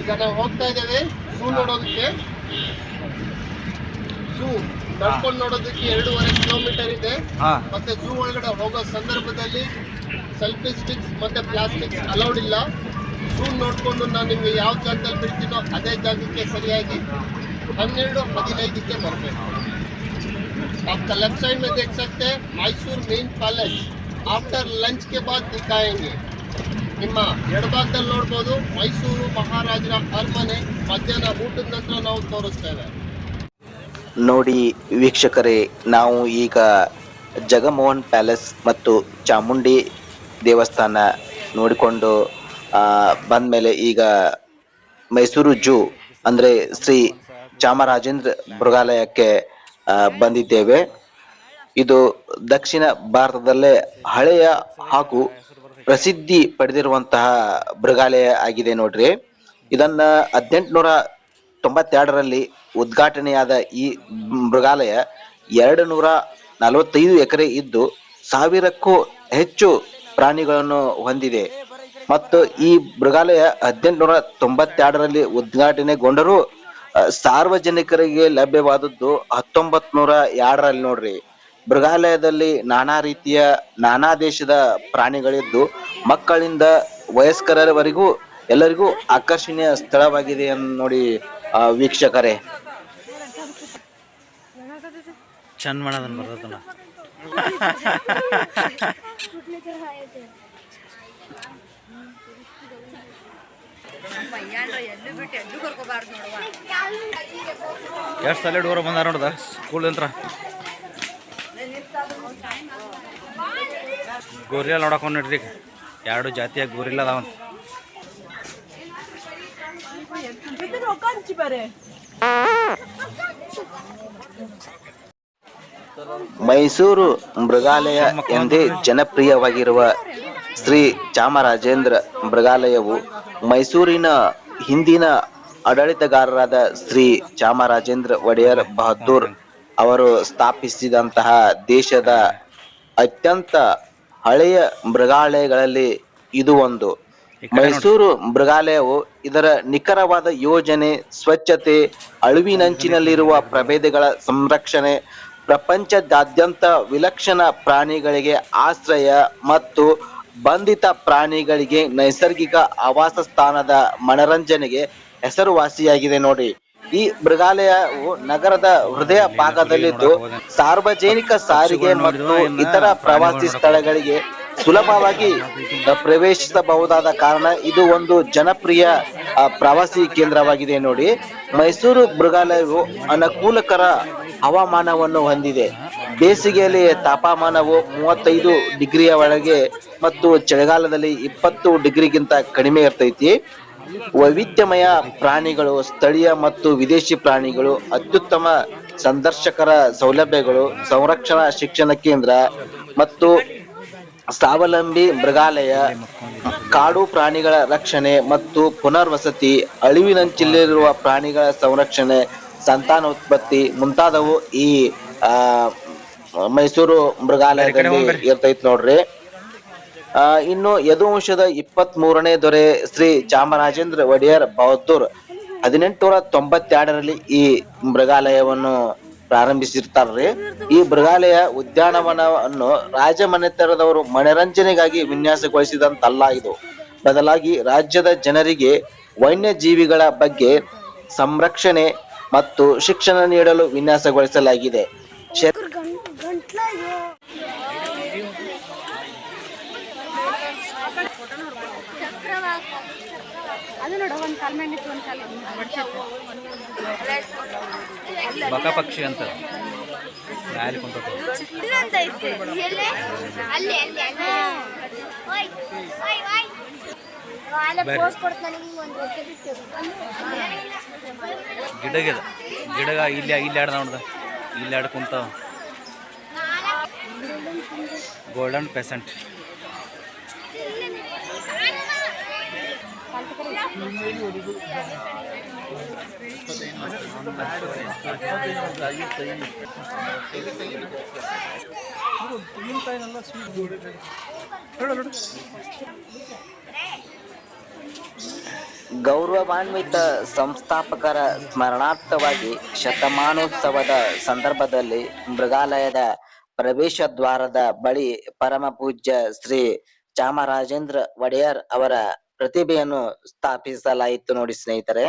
ಈಗ ನಾವು ಹೋಗ್ತಾ ಇದ್ದೇವೆ ಝೂ ನೋಡೋದಕ್ಕೆ ಝೂ ನಡ್ಕೊಂಡು ನೋಡೋದಕ್ಕೆ ಎರಡೂವರೆ ಕಿಲೋಮೀಟರ್ ಇದೆ ಹಾ ಮತ್ತೆ ಝೂ ಒಳಗಡೆ ಹೋಗೋ ಸಂದರ್ಭದಲ್ಲಿ ಸೆಲ್ಫಿ ಸ್ಟಿಕ್ಸ್ ಮತ್ತೆ ಪ್ಲಾಸ್ಟಿಕ್ಸ್ ಅಲೌಡ್ ಇಲ್ಲ ಝೂ ನೋಡ್ಕೊಂಡು ನಾನು ನಿಮಗೆ ಯಾವ ಜಾಗದಲ್ಲಿ ಬಿಡ್ತೀನೋ ಅದೇ ಜಾಗಕ್ಕೆ ಸರಿಯಾಗಿ ಹನ್ನೆರಡು ಹದಿನೈದಕ್ಕೆ ಬರಬೇಕು आपका लेफ्ट साइड में देख सकते हैं Mysore main palace after lunch के बाद दिखाएंगे ನಿಮ್ಮ ಎಡಭಾಗದಲ್ಲಿ ನೋಡ್ಬೋದು, ಮೈಸೂರು ಮಹಾರಾಜರ ಅರಮನೆ, ಮಧ್ಯಾಹ್ನ ಊಟದ ನಂತರ ನಾವು ತೋರಿಸ್ತೇವೆ. ನೋಡಿ ವೀಕ್ಷಕರೇ, ನಾವು ಈಗ ಜಗಮೋಹನ್ ಪ್ಯಾಲೇಸ್ ಮತ್ತು ಚಾಮುಂಡಿ ದೇವಸ್ಥಾನ ನೋಡಿಕೊಂಡು ಬಂದ ಮೇಲೆ ಈಗ ಮೈಸೂರು ಜೂ, ಅಂದರೆ ಶ್ರೀ ಚಾಮರಾಜೇಂದ್ರ ಮೃಗಾಲಯಕ್ಕೆ ಬಂದಿದ್ದೇವೆ. ಇದು ದಕ್ಷಿಣ ಭಾರತದಲ್ಲೇ ಹಳೆಯ ಹಾಗೂ ಪ್ರಸಿದ್ಧಿ ಪಡೆದಿರುವಂತಹ ಮೃಗಾಲಯ ಆಗಿದೆ ನೋಡ್ರಿ. ಇದನ್ನ ಹದಿನೆಂಟುನೂರ ತೊಂಬತ್ತೆರಡರಲ್ಲಿ ಉದ್ಘಾಟನೆಯಾದ ಈ ಮೃಗಾಲಯ ಎರಡು ನೂರ ನಲವತ್ತೈದು ಎಕರೆ ಇದ್ದು ಸಾವಿರಕ್ಕೂ ಹೆಚ್ಚು ಪ್ರಾಣಿಗಳನ್ನು ಹೊಂದಿದೆ. ಮತ್ತು ಈ ಮೃಗಾಲಯ ಹದಿನೆಂಟುನೂರ ತೊಂಬತ್ತೆರಡರಲ್ಲಿ ಉದ್ಘಾಟನೆಗೊಂಡರೂ ಸಾರ್ವಜನಿಕರಿಗೆ ಲಭ್ಯವಾದದ್ದು ಹತ್ತೊಂಬತ್ ನೂರ ಎರಡರಲ್ಲಿ ನೋಡ್ರಿ. ಮೃಗಾಲಯದಲ್ಲಿ ನಾನಾ ರೀತಿಯ ನಾನಾ ದೇಶದ ಪ್ರಾಣಿಗಳಿದ್ದು ಮಕ್ಕಳಿಂದ ವಯಸ್ಕರವರೆಗೂ ಎಲ್ಲರಿಗೂ ಆಕರ್ಷಣೀಯ ಸ್ಥಳವಾಗಿದೆ ಅಂತ ನೋಡಿ ವೀಕ್ಷಕರೇ. ಚಂದ ಮಾಡೋದನ್ನ ಎಷ್ಟು ಸಲ ಹುಡುಗರು ಬಂದಾರ ನೋಡ್ದ? ಸ್ಕೂಲ್ ಯಂತ್ರ. ಗೋರಿಲ್ಲ ನೋಡಕ್ಕೆ ನೋಡ್ರಿ ಎರಡು ಜಾತಿಯ ಗೋರಿಲ್ಲ ಅದಾವಂತ ಮೈಸೂರು ಮೃಗಾಲಯ ಎಂದೇ ಜನಪ್ರಿಯವಾಗಿರುವ ಶ್ರೀ ಚಾಮರಾಜೇಂದ್ರ ಮೃಗಾಲಯವು ಮೈಸೂರಿನ ಹಿಂದಿನ ಆಡಳಿತಗಾರರಾದ ಶ್ರೀ ಚಾಮರಾಜೇಂದ್ರ ಒಡೆಯರ್ ಬಹದ್ದೂರ್ ಅವರು ಸ್ಥಾಪಿಸಿದಂತಹ ದೇಶದ ಅತ್ಯಂತ ಹಳೆಯ ಮೃಗಾಲಯಗಳಲ್ಲಿ ಇದು ಒಂದು. ಮೈಸೂರು ಮೃಗಾಲಯವು ಇದರ ನಿಖರವಾದ ಯೋಜನೆ ಸ್ವಚ್ಛತೆ ಅಳುವಿನಂಚಿನಲ್ಲಿರುವ ಪ್ರಭೇದಗಳ ಸಂರಕ್ಷಣೆ ಪ್ರಪಂಚದಾದ್ಯಂತ ವಿಲಕ್ಷಣ ಪ್ರಾಣಿಗಳಿಗೆ ಆಶ್ರಯ ಮತ್ತು ಬಂಧಿತ ಪ್ರಾಣಿಗಳಿಗೆ ನೈಸರ್ಗಿಕ ಆವಾಸ ಸ್ಥಾನದ ಮನರಂಜನೆಗೆ ಹೆಸರುವಾಸಿಯಾಗಿದೆ ನೋಡಿ. ಈ ಮೃಗಾಲಯವು ನಗರದ ಹೃದಯ ಭಾಗದಲ್ಲಿದ್ದು ಸಾರ್ವಜನಿಕ ಸಾರಿಗೆ ಮತ್ತು ಇತರ ಪ್ರವಾಸಿ ಸ್ಥಳಗಳಿಗೆ ಸುಲಭವಾಗಿ ಪ್ರವೇಶಿಸಬಹುದಾದ ಕಾರಣ ಇದು ಒಂದು ಜನಪ್ರಿಯ ಪ್ರವಾಸಿ ಕೇಂದ್ರವಾಗಿದೆ ನೋಡಿ. ಮೈಸೂರು ಮೃಗಾಲಯವು ಅನುಕೂಲಕರ ಹವಾಮಾನವನ್ನು ಹೊಂದಿದೆ. ಬೇಸಿಗೆಯಲ್ಲಿ ತಾಪಮಾನವು ಮೂವತ್ತೈದು ಡಿಗ್ರಿಯ ಒಳಗೆ ಮತ್ತು ಚಳಿಗಾಲದಲ್ಲಿ ಇಪ್ಪತ್ತು ಡಿಗ್ರಿಗಿಂತ ಕಡಿಮೆ ಇರ್ತೈತಿ. ವೈವಿಧ್ಯಮಯ ಪ್ರಾಣಿಗಳು, ಸ್ಥಳೀಯ ಮತ್ತು ವಿದೇಶಿ ಪ್ರಾಣಿಗಳು, ಅತ್ಯುತ್ತಮ ಸಂದರ್ಶಕರ ಸೌಲಭ್ಯಗಳು, ಸಂರಕ್ಷಣಾ ಶಿಕ್ಷಣ ಕೇಂದ್ರ ಮತ್ತು ಸ್ವಾವಲಂಬಿ ಮೃಗಾಲಯ, ಕಾಡು ಪ್ರಾಣಿಗಳ ರಕ್ಷಣೆ ಮತ್ತು ಪುನರ್ವಸತಿ ಅಳಿವಿನಂಚಿನಲ್ಲಿರುವ ಪ್ರಾಣಿಗಳ ಸಂರಕ್ಷಣೆ, ಸಂತಾನೋತ್ಪತ್ತಿ ಮುಂತಾದವು ಈ ಮೈಸೂರು ಮೃಗಾಲಯದಲ್ಲಿ ಇರ್ತೈತಿ ನೋಡ್ರಿ. ಇನ್ನು ಯದುವಂಶದ ಇಪ್ಪತ್ತ್ ಮೂರನೇ ದೊರೆ ಶ್ರೀ ಚಾಮರಾಜೇಂದ್ರ ಒಡೆಯರ್ ಬಹದ್ದೂರ್ ಹದಿನೆಂಟುನೂರ ತೊಂಬತ್ತೆರಡರಲ್ಲಿ ಈ ಮೃಗಾಲಯವನ್ನು ಪ್ರಾರಂಭಿಸಿರ್ತಾರ್ರಿ. ಈ ಮೃಗಾಲಯ ಉದ್ಯಾನವನವನ್ನು ರಾಜಮನೆತನದವರು ಮನರಂಜನೆಗಾಗಿ ವಿನ್ಯಾಸಗೊಳಿಸಿದಂತಲ್ಲ ಇದು. ಬದಲಾಗಿ ರಾಜ್ಯದ ಜನರಿಗೆ ವನ್ಯಜೀವಿಗಳ ಬಗ್ಗೆ ಸಂರಕ್ಷಣೆ ಮತ್ತು ಶಿಕ್ಷಣ ನೀಡಲು ವಿನ್ಯಾಸಗೊಳಿಸಲಾಗಿದೆ. ಅದು ನೋಡು ಒಂದು ಕಾಲ್ ಮೇಲೆ ನಿಂತು ಒಂದು ಕಾಲ್ ಬಕ ಪಕ್ಷಿ ಅಂತ. ಬಿಟ್ಟು. ಗಿಡಗಿದ. ಗಿಡಗ ಇಲ್ಲಿ ಇಲ್ಲಿ ಆಡ್ದ ನೋಡ್ದ. ಇಲ್ಲಿ ಆಡ್ಕೊಂತ. ಗೋಲ್ಡನ್ ಪೆಸೆಂಟ್ ಗೌರವಾನ್ವಿತ ಸಂಸ್ಥಾಪಕರ ಸ್ಮರಣಾರ್ಥವಾಗಿ ಶತಮಾನೋತ್ಸವದ ಸಂದರ್ಭದಲ್ಲಿ ಮೃಗಾಲಯದ ಪ್ರವೇಶ ದ್ವಾರದ ಬಳಿ ಪರಮ ಪೂಜ್ಯ ಶ್ರೀ ಚಾಮರಾಜೇಂದ್ರ ಒಡೆಯರ್ ಅವರ ಪ್ರತಿಭೆಯನ್ನು ಸ್ಥಾಪಿಸಲಾಯಿತು ನೋಡಿ ಸ್ನೇಹಿತರೆ.